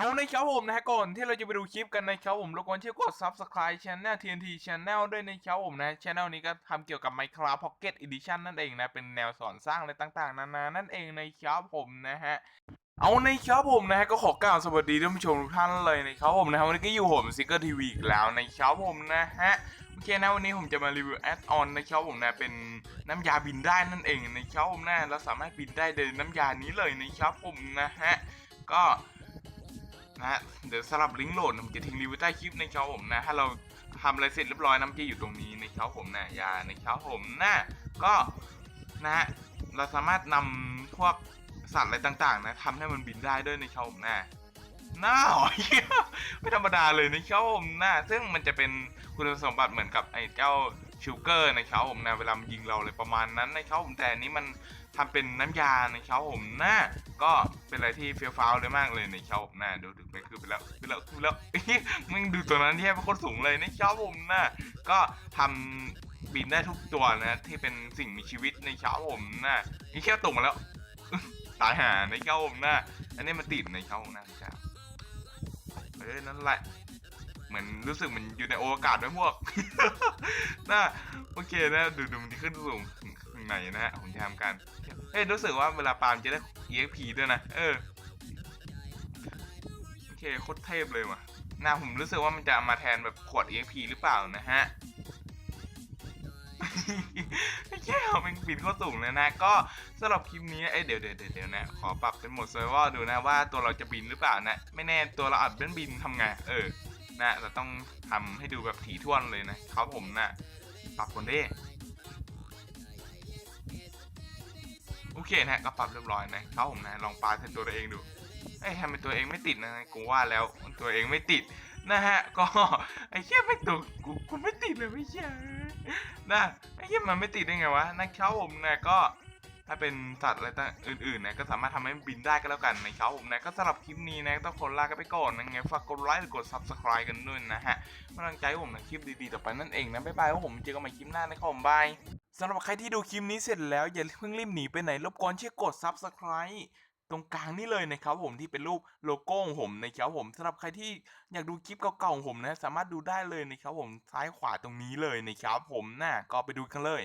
เอาในครับผมนะฮะก่อนที่เราจะไปดูคลิปกันนะครับผมรบกวนช่วยกด subscribe channel TNT Channel ด้วยนะครับผมนะ channel นี้ก็ทำเกี่ยวกับ Minecraft Pocket Edition นั่นเองนะ เป็นแนวสอนสร้างอะไรต่างๆ นานานั่นเองนะครับผมนะฮะเอาในครับผมนะฮะก็ขอกล่าวสวัสดีท่านผู้ชมทุกท่านเลยนะครับผมนะฮะวันนี้ก็อยู่ผมซิกเกอร์ทีวีอีกแล้วนะครับผมนะฮะโอเคนะวันนี้ผมจะมารีวิวแอดออนนะครับผมนะเป็นน้ำยาบินได้นั่นเองนะครับผมนะเราสามารถบินได้โดยน้ำยานี้เลยนะครับผมนะฮะก็ นะฮะเดี๋ยวสลับลิงก์โหลดผมจะทิ้งรีวิวใต้คลิปนะครับผมนะถ้าเราทำอะไรเสร็จเรียบร้อยน้ำจะอยู่ตรงนี้นะครับผมนะยานะครับผมนะก็นะฮะเราสามารถนำพวกสัตว์อะไรต่างๆนะทำให้มันบินได้ด้วยในชาวผมน้าหน้าหอยไม่ธรรมดาเลยในชาวผมน้าซึ่งมันจะเป็นคุณสมบัติเหมือนกับไอ้เจ้า ชูเกอร์ในชาวผมนะเวลามันยิงเราเลยประมาณนั้นในชาวผมแต่อันนี้มันทำเป็นน้ำยาในชาวผมน้าก็เป็นอะไรที่เฟี้ยวฟ้าวเลยมากเลยในชาวผมน้าดูดูไปคือไปแล้วคือแล้วคือแล้วมึงดูตัวนั้นที่ให้เป็นคนสูงเลยในชาวผมน้าก็ทำบินได้ทุกตัวนะที่เป็นสิ่งมีชีวิตในชาผมน้านี่แค่ตกมาแล้วตายหาในเข้าผมน้าอันนี้มันติดในเข้าผมน้าจ้าเอ้ยนั่นแหละ เหมือนรู้สึกมันอยู่ในโอวกาศด้วยพวกน่าโอเคนะดูดูมันขึ้นสูงข้างในนะฮะผมจะทำการเฮ้ยรู้สึกว่าเวลาปาล์มจะได้ EXP ด้วยนะ เออโอเคโคตรเทพเลยว่ะน้าผมรู้สึกว่ามันจะมาแทนแบบขวด EXP หรือเปล่านะฮะไม่ใช่เอาเป็นบินเข้าสูงเลยนะ ก็สำหรับคลิปนี้เอ้เดี๋ยวเดี๋ยวเดี๋ยวเดี๋ยวนะ ขอปรับเป็นโหมดเซอร์ไวดูนะว่าตัวเราจะบินหรือเปล่านะ ไม่แน่ตัวเราอาจเป็นบินทำไง เออ นะเราต้องทำให้ดูแบบถี่ถ้วนเลยนะครับผมนะปรับคนเด้โอเคนะก็ปรับเรียบร้อยนะครับผมนะลองปาใส่ตัวเองดูเอ้ทำไมตัวเองไม่ติดนะกูว่าแล้วตัวเองไม่ติดนะฮะก็ไอ้เชี่ยไม่ตัวกูกูไม่ติดเลยไม่เชี่ยนะไอ้เชี่ยมันไม่ติดได้ไงวะนะครับผมนะก็ ถ้าเป็นสัตว์อะไรต่างอื่นๆนะก็สามารถทำให้มันบินได้ก็แล้วกันนะครับผมนะก็สำหรับคลิปนี้นะต้องขอลากันไปก่อนนะไงฝากกดไลค์หรือกด subscribe กันด้วยนะฮะกำลังใจผมในคลิปดีๆต่อไปนั่นเองนะบ๊ายบายว่าผมเจอกันใหม่คลิปหน้านะครับผมบายสำหรับใครที่ดูคลิปนี้เสร็จแล้วอย่าเพิ่งรีบหนีไปไหนรบกวนช่วยกด subscribe ตรงกลางนี่เลยนะครับผมที่เป็นรูปโลโก้ของผมนะครับผมสำหรับใครที่อยากดูคลิปเก่าๆของผมนะ สามารถดูได้เลยนะครับผมซ้ายขวาตรงนี้เลยนะครับผมนะก็ไปดูกันเลย